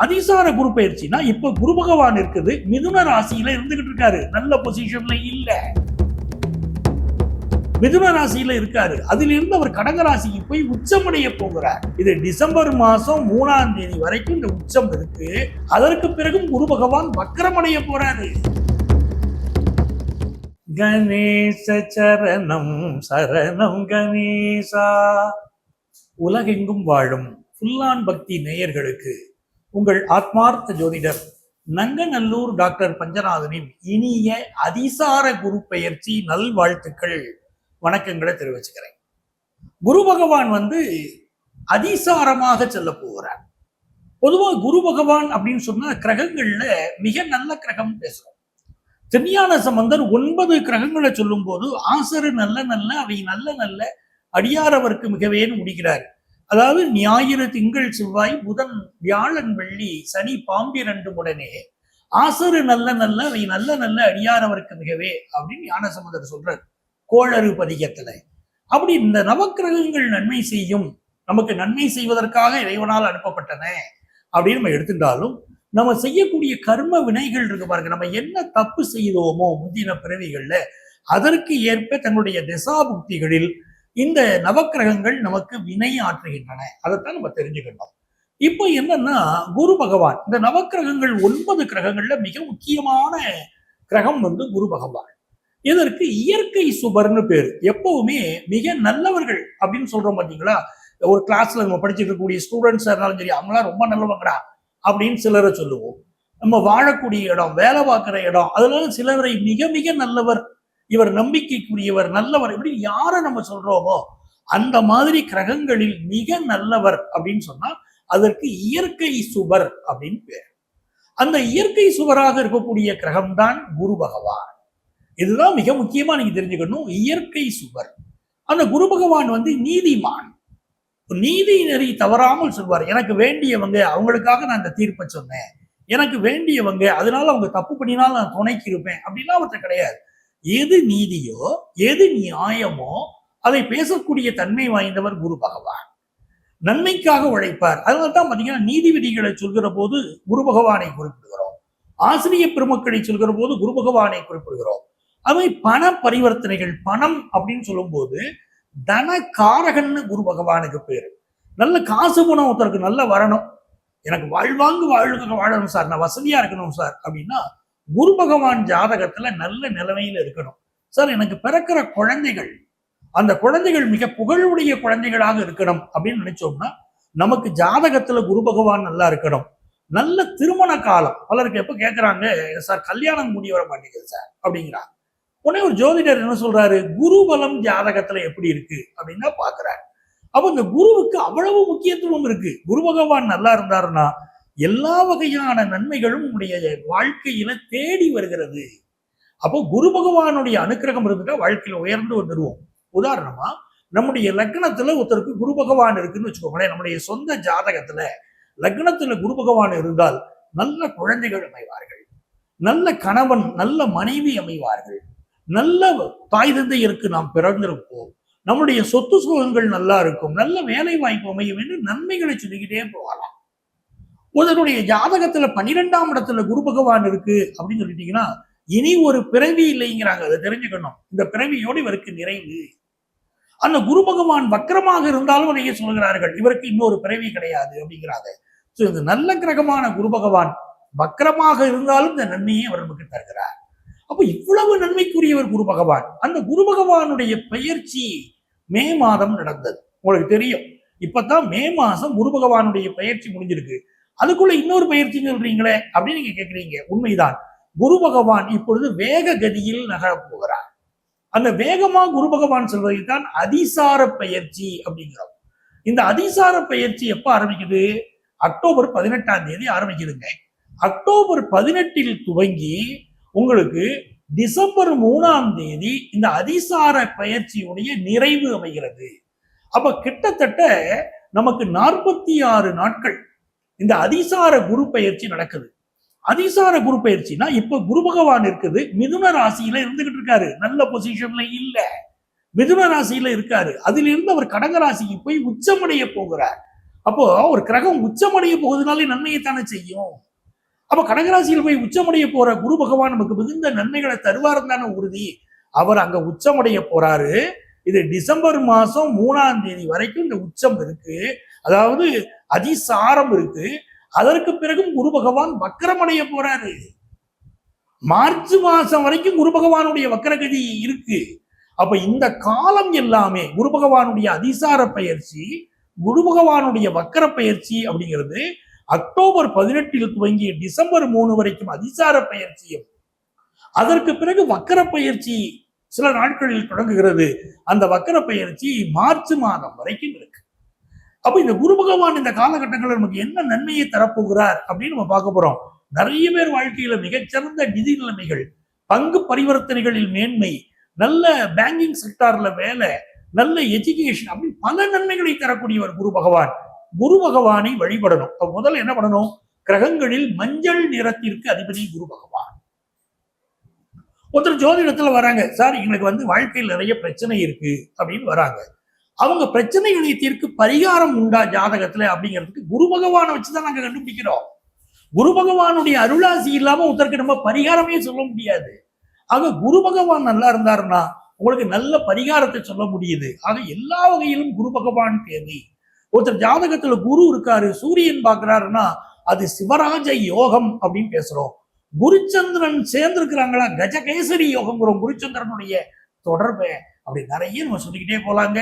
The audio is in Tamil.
அதிசார குரு பயிற்சினா இப்ப குரு பகவான் இருக்குது மிதுன ராசியில இருந்துகிட்டு இருக்காரு. நல்ல பொசிஷன்ல இல்ல. மிதுன ராசியில இருக்காரு. அதிலிருந்து அவர் கடக ராசிக்கு போய் உச்சமடைய போகிறார். இது டிசம்பர் மாசம் மூணாம் தேதி வரைக்கும் இந்த உச்சம் இருக்கு. அதற்கு பிறகும் குரு பகவான் வக்கரமடைய போறாரு. கணேச சரணம் சரணம் கணேசா. உலகெங்கும் வாழும் ஃபுல்லான் பக்தி நேயர்களுக்கு உங்கள் ஆத்மார்த்த ஜோதிடர் நங்கநல்லூர் டாக்டர் பஞ்சநாதனின் இனிய அதிசார குரு பெயர்ச்சி நல்வாழ்த்துக்கள். வணக்கங்களை தெரிவிச்சுக்கிறேன். குரு பகவான் வந்து அதிசாரமாக செல்ல போகிறார். பொதுவாக குரு பகவான் அப்படின்னு சொன்னா கிரகங்கள்ல மிக நல்ல கிரகம் பேசுறோம். திருஞான சம்பந்தர் ஒன்பது கிரகங்களை சொல்லும் போது ஆசரு நல்ல நல்ல அவை நல்ல நல்ல அடியாரவர்க்கு மிகவேன்னு முடிக்கிறார். அதாவது ஞாயிறு திங்கள் செவ்வாய் புதன் வியாழன் வெள்ளி சனி பாம்பிரண்டு உடனே ஆசரு நல்ல நல்ல அவை நல்ல நல்ல அடியாரவர்க்கு மிகவே அப்படின்னு ஞானசமுதர் சொல்றார். கோளறு பதிகத்துல. அப்படி இந்த நவக்கிரகங்கள் நன்மை செய்யும் நமக்கு நன்மை செய்வதற்காக இறைவனால் அனுப்பப்பட்டன அப்படின்னு நம்ம எடுத்துட்டாலும் நம்ம செய்யக்கூடிய கர்ம வினைகள் இருக்கு பாருங்க நம்ம என்ன தப்பு செய்தோமோ முந்தின பிறவிகள்ல அதற்கு ஏற்ப தங்களுடைய திசாபுக்திகளில் இந்த நவக்கிரகங்கள் நமக்கு வினை ஆற்றுகின்றன அதைத்தான் நம்ம தெரிஞ்சுக்கணும். இப்போ என்னன்னா குரு பகவான் இந்த நவக்கிரகங்கள் ஒன்பது கிரகங்கள்ல மிக முக்கியமான கிரகம் வந்து குரு பகவான். இதற்கு இயற்கை சுபர்னு பேர். எப்பவுமே மிக நல்லவர்கள் அப்படின்னு சொல்றோம் பாத்தீங்களா? ஒரு கிளாஸ்ல நம்ம படிச்சுட்டு இருக்கக்கூடிய ஸ்டூடெண்ட்ஸ் இருந்தாலும் சரி அவங்களாம் ரொம்ப நல்லவங்கடா அப்படின்னு சிலரை சொல்லுவோம். நம்ம வாழக்கூடிய இடம் வேலை பார்க்குற இடம் அதனால சிலரை மிக மிக நல்லவர் இவர் நம்பிக்கைக்குரியவர் நல்லவர் இப்படி யாரை நம்ம சொல்றோமோ அந்த மாதிரி கிரகங்களில் மிக நல்லவர் அப்படின்னு சொன்னா அதற்கு இயற்கை சுவர் அப்படின்னு பேர். அந்த இயற்கை சுவராக இருக்கக்கூடிய கிரகம்தான் குரு பகவான். இதுதான் மிக முக்கியமா நீங்க தெரிஞ்சுக்கணும். இயற்கை சுவர். அந்த குரு பகவான் வந்து நீதிமான். நீதி நெறி தவறாமல் சொல்வார். எனக்கு வேண்டியவங்க அவங்களுக்காக நான் இந்த தீர்ப்பை சொன்னேன். எனக்கு வேண்டியவங்க அதனால அவங்க தப்பு பண்ணினாலும் நான் துணைக்கு இருப்பேன் அப்படின்லாம் அவர்கிட்ட கிடையாது. எது நீதியோ எது நியாயமோ அதை பேசக்கூடிய தன்மை வாய்ந்தவர் குரு பகவான். நன்மைக்காக உழைப்பார். அதனால தான் பார்த்தீங்கன்னா நீதி விதிகளை சொல்கிற போது குரு பகவானை குறிப்பிடுகிறோம். ஆசிரிய பெருமக்களை சொல்கிற போது குரு பகவானை குறிப்பிடுகிறோம். அவை பண பரிவர்த்தனைகள் பணம் அப்படின்னு சொல்லும்போது தன காரகன்னு குரு பகவானுக்கு பேரு. நல்ல காசு பணம் ஒருத்தருக்கு நல்லா வரணும். எனக்கு வாழ்வாங்கு வாழ்க வாழணும் சார். நான் வசதியா இருக்கணும் சார். அப்படின்னா குரு பகவான் ஜாதகத்துல நல்ல நிலைமையில இருக்கணும். சார் எனக்கு பிறக்கிற குழந்தைகள் அந்த குழந்தைகள் மிக புகழுடைய குழந்தைகளாக இருக்கணும் அப்படின்னு நினைச்சோம்னா நமக்கு ஜாதகத்துல குரு பகவான் நல்லா இருக்கணும். நல்ல திருமண காலம். பலருக்கு எப்ப கேட்கிறாங்க சார் கல்யாணம் முடிய வர மாட்டேங்குது சார் அப்படிங்கிறாங்க. உடனே ஒரு ஜோதிடர் என்ன சொல்றாரு குருபலம் ஜாதகத்துல எப்படி இருக்கு? அப்படின்னா பாக்குறாரு. அப்ப இந்த குருவுக்கு அவ்வளவு முக்கியத்துவம் இருக்கு. குரு பகவான் நல்லா இருந்தாருன்னா எல்லா வகையான நன்மைகளும் உடைய வாழ்க்கையில தேடி வருகிறது. அப்போ குரு பகவானுடைய அனுக்கிரகம் இருந்துட்டா வாழ்க்கையில உயர்ந்து வந்துடுவோம் உதாரணமா நம்முடைய லக்னத்துல ஒருத்தருக்கு குரு பகவான் இருக்குன்னு வச்சுக்கோங்களேன் நம்முடைய சொந்த ஜாதகத்துல லக்னத்துல குரு பகவான் இருந்தால் நல்ல குழந்தைகள் அமைவார்கள். நல்ல கணவன் நல்ல மனைவி அமைவார்கள். நல்ல தாய் தந்தையருக்கு நாம் பிறந்திருப்போம். நம்முடைய சொத்து சுகங்கள் நல்லா இருக்கும். நல்ல வேலை வாய்ப்பு அமையும் என்று நன்மைகளை சொல்லிக்கிட்டே போகலாம். ஒருவருடைய ஜாதகத்துல பன்னிரெண்டாம் இடத்துல குரு பகவான் இருக்கு அப்படின்னு சொல்லிட்டீங்கன்னா இனி ஒரு பிறவி இல்லைங்கிறாங்க. அதை தெரிஞ்சுக்கணும். இந்த பிறவியோடு இவருக்கு நிறைவு. அந்த குரு பகவான் வக்கரமாக இருந்தாலும் நிறைய சொல்கிறார்கள் இவருக்கு இன்னொரு பிறவி கிடையாது அப்படிங்கிறாங்க. ஸோ இந்த நல்ல கிரகமான குரு பகவான் வக்கரமாக இருந்தாலும் இந்த நன்மையை அவர் நமக்கு தருகிறார். அப்போ இவ்வளவு நன்மைக்குரியவர் குரு பகவான். அந்த குரு பகவானுடைய பெயர்ச்சி மே மாதம் நடந்தது. உங்களுக்கு தெரியும். இப்பதான் மே மாசம் குரு பகவானுடைய பயிற்சி முடிஞ்சிருக்கு. அதுக்குள்ள இன்னொரு பயிற்சி சொல்றீங்களே அப்படின்னு நீங்க கேக்குறீங்க. உண்மைதான். குரு பகவான் இப்பொழுது வேக கதியில் நகரப் போகிறார். அந்த வேகமா குரு பகவான் சொல்வதை தான் அதிசார பயிற்சி அப்படிங்கிறோம். இந்த அதிசார பயிற்சி எப்ப ஆரம்பிக்குது? அக்டோபர் பதினெட்டாம் தேதி ஆரம்பிக்குதுங்க. அக்டோபர் பதினெட்டில் துவங்கி உங்களுக்கு டிசம்பர் மூணாம் தேதி இந்த அதிசார பயிற்சியுடைய நிறைவு அமைகிறது. அப்ப கிட்டத்தட்ட நமக்கு நாற்பத்தி ஆறு நாட்கள் இந்த அதிசார குரு பயிற்சி நடக்குது. அதிசார குரு பயிற்சினா இப்ப குரு பகவான் இருக்குது மிதுன ராசியில இருந்துகிட்டு இருக்காரு. நல்ல பொசிஷன்ல இல்ல. மிதுன ராசியில இருக்காரு. அதிலிருந்து அவர் கடக ராசிக்கு போய் உச்சமடைய போகிறார். அப்போ ஒரு கிரகம் உச்சமடைய போகுதுனாலே நன்மையைத்தானே செய்யும். அப்ப கடகராசியில் போய் உச்சமடைய போற குரு பகவான் நமக்கு மிகுந்த நன்மைகளை தருவார் தானே உறுதி. அவர் அங்க உச்சமடைய போறாரு. இது டிசம்பர் மாசம் மூணாம் தேதி வரைக்கும் இந்த உச்சம் இருக்கு. அதாவது அதிசாரம் இருக்கு. அதற்கு பிறகும் குரு பகவான் வக்கரமடைய போறாரு. மார்ச் மாசம் வரைக்கும் குரு பகவானுடைய வக்கரகதி இருக்கு. அப்ப இந்த காலம் எல்லாமே குரு பகவானுடைய அதிசார பயிற்சி குரு பகவானுடைய வக்கர பயிற்சி அப்படிங்கிறது அக்டோபர் பதினெட்டில் துவங்கி டிசம்பர் மூணு வரைக்கும் அதிசார பயிற்சியும். அதற்கு பிறகு வக்கர பயிற்சி சில நாட்களில் தொடங்குகிறது. அந்த வக்கர பயிற்சி மார்ச் மாதம் வரைக்கும் இருக்கு. அப்ப இந்த குரு பகவான் இந்த காலகட்டங்களில் நமக்கு என்ன நன்மையை தரப்போகிறார் அப்படின்னு நம்ம பார்க்க போறோம். நிறைய பேர் வாழ்க்கையில மிகச்சிறந்த நிதி நிலைமைகள் பங்கு பரிவர்த்தனைகளில் மேன்மை நல்ல பேங்கிங் செக்டார்ல வேலை நல்ல எஜுகேஷன் அப்படி பல நன்மைகளை தரக்கூடியவர் குரு பகவான். குரு பகவானை வழிபடணும். அப்ப முதல்ல என்ன பண்ணணும்? கிரகங்களில் மஞ்சள் நிறத்திற்கு அதிபதி குரு பகவான். ஒருத்தர் ஜோதிடத்துல வராங்க. சார் எங்களுக்கு வந்து வாழ்க்கையில் நிறைய பிரச்சனை இருக்கு அப்படின்னு வராங்க. அவங்க பிரச்சனைகளை தீர்க்கு பரிகாரம் உண்டா ஜாதகத்துல அப்படிங்கிறதுக்கு குரு பகவானை வச்சுதான் நாங்க கண்டுபிடிக்கிறோம். குரு பகவானுடைய அருளாசி இல்லாம ஒருத்தருக்கு நம்ம பரிகாரமே சொல்ல முடியாது. ஆக குரு பகவான் நல்லா இருந்தாருன்னா உங்களுக்கு நல்ல பரிகாரத்தை சொல்ல முடியுது. ஆக எல்லா வகையிலும் குரு பகவான் தேவை. ஒருத்தர் ஜாதகத்துல குரு இருக்காரு சூரியன் பாக்குறாருன்னா அது சிவராஜ யோகம் அப்படின்னு பேசுறோம். குருச்சந்திரன் சேர்ந்திருக்கிறாங்களா? கஜகேசரி யோகம்ங்கிறோம் குருச்சந்திரனுடைய தொடர்பை. அப்படி நிறைய நம்ம சொல்லிக்கிட்டே போலாங்க.